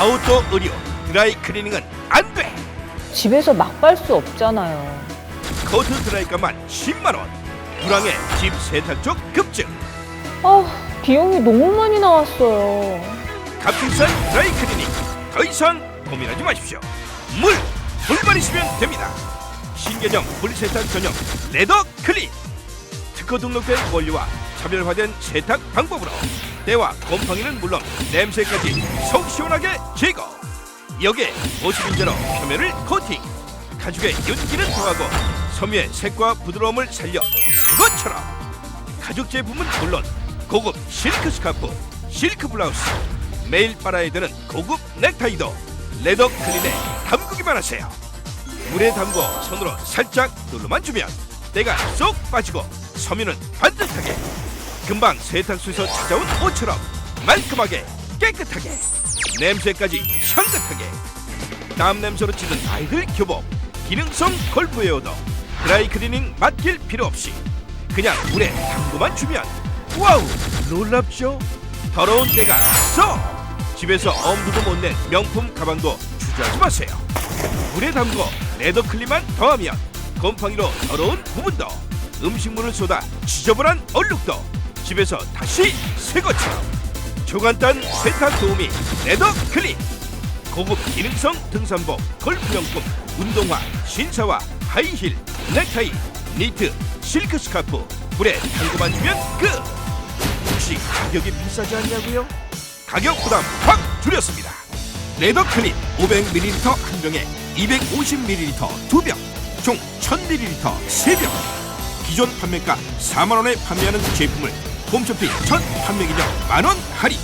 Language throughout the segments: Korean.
아웃도어 의료 드라이 클리닝은 안 돼. 집에서 막 빨 수 없잖아요. 코트 드라이값만 10만 원. 불황의 집 세탁 쪽 급증. 아, 비용이 너무 많이 나왔어요. 값비싼 드라이 클리닝 더 이상 고민하지 마십시오 물! 물만 있으면 됩니다 신개념 물세탁 전용 레더 클린 특허 등록된 원료와 차별화된 세탁 방법으로 때와 곰팡이는 물론 냄새까지 속 시원하게 제거. 여기에 50인자로 표면을 코팅. 가죽의 윤기는 더하고 섬유의 색과 부드러움을 살려 새 것처럼. 가죽 제품은 물론 고급 실크 스카프, 실크 블라우스, 매일 빨아야 되는 고급 넥타이도 레더 클린에 담그기만 하세요. 물에 담고 손으로 살짝 눌러만 주면 때가 쏙 빠지고 섬유는 반듯하게 금방 세탁소에서 찾아온 옷처럼 말끔하게 깨끗하게 냄새까지 향긋하게. 땀 냄새로 찌든 아이들 교복 기능성 골프웨어도 드라이 클리닝 맡길 필요 없이 그냥 물에 담그만 주면 와우 놀랍죠? 더러운 때가 쏙 집에서 엄두도 못 낸 명품 가방도 주저하지 마세요. 물에 담궈 레더 클리만 더하면 곰팡이로 더러운 부분도 음식물을 쏟아 지저분한 얼룩도 집에서 다시 새 것처럼 조간단 세탁 도우미 레더 클린 고급 기능성 등산복, 골프용품, 운동화, 신사와 하이힐, 넥타이, 니트, 실크 스카프 물에 담그만 주면 끝! 혹시 가격이 비싸지 않냐고요? 가격 부담 확 줄였습니다. 레더 클린 500ml 한 병에 250ml 두 병, 총 1000ml 세 병. 기존 판매가 4만 원에 판매하는 제품을 홈쇼핑 첫 판매 기념 만원 할인.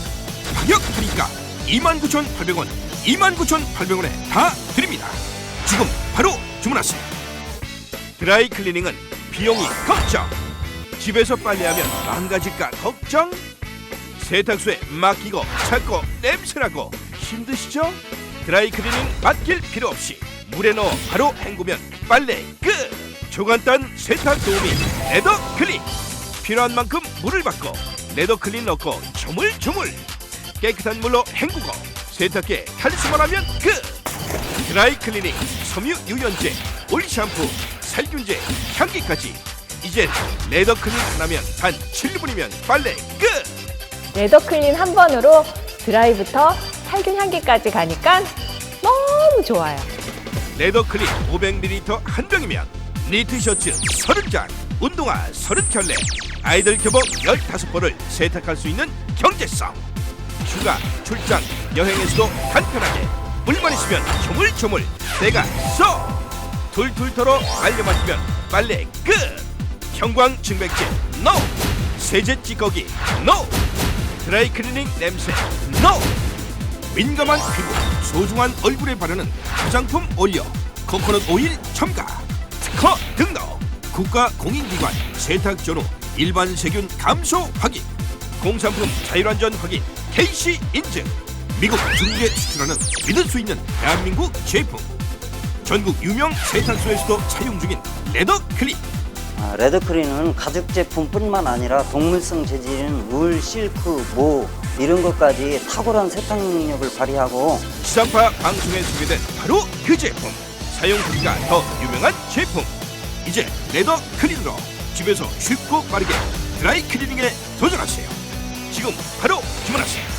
가격 할인가 29,800원, 29,800원에 다 드립니다. 지금 바로 주문하세요. 드라이 클리닝은 비용이 걱정. 집에서 빨래하면 망가질까 걱정. 세탁소에 맡기고 찾고 냄새나고 힘드시죠? 드라이 클리닝 맡길 필요 없이 물에 넣어 바로 헹구면 빨래 끝! 조간단 세탁 도우미 레더 클린 필요한 만큼 물을 받고 레더 클린 넣고 조물조물 깨끗한 물로 헹구고 세탁기에 탈수만 하면 끝! 드라이 클리닝 섬유 유연제 올 샴푸 살균제 향기까지 이젠 레더 클린 하나면 단 7분이면 빨래 끝! 레더 클린 한 번으로 드라이부터 살균 향기까지 가니까 너무 좋아요. 레더 클린 500ml 한 병이면 니트 셔츠 30장, 운동화 30켤레, 아이들 교복 15벌을 세탁할 수 있는 경제성. 휴가, 출장, 여행에서도 간편하게 물만 있으면 조물조물 때가 쏙! 툴툴 털어 빨려만 주면 빨래 끝! 형광 증백제 NO! 세제 찌꺼기 NO! 드라이 클리닝 냄새 NO! 민감한 피부, 소중한 얼굴에 바르는 화장품 올려 코코넛 오일 첨가 특허 등록 국가 공인기관 세탁 전후 일반 세균 감소 확인 공산품 자율안전 확인 KC 인증. 미국 중국에 수출하는 믿을 수 있는 대한민국 제품. 전국 유명 세탁소에서도 사용 중인 레더 클린. 아, 레드크린은 가죽 제품뿐만 아니라 동물성 재질인 울, 실크, 모 이런 것까지 탁월한 세탁 능력을 발휘하고 지상파 방송에 소개된 바로 그 제품. 사용 후기가 더 유명한 제품. 이제 레더 클린으로 집에서 쉽고 빠르게 드라이 클리닝에 도전하세요. 지금 바로 주문하세요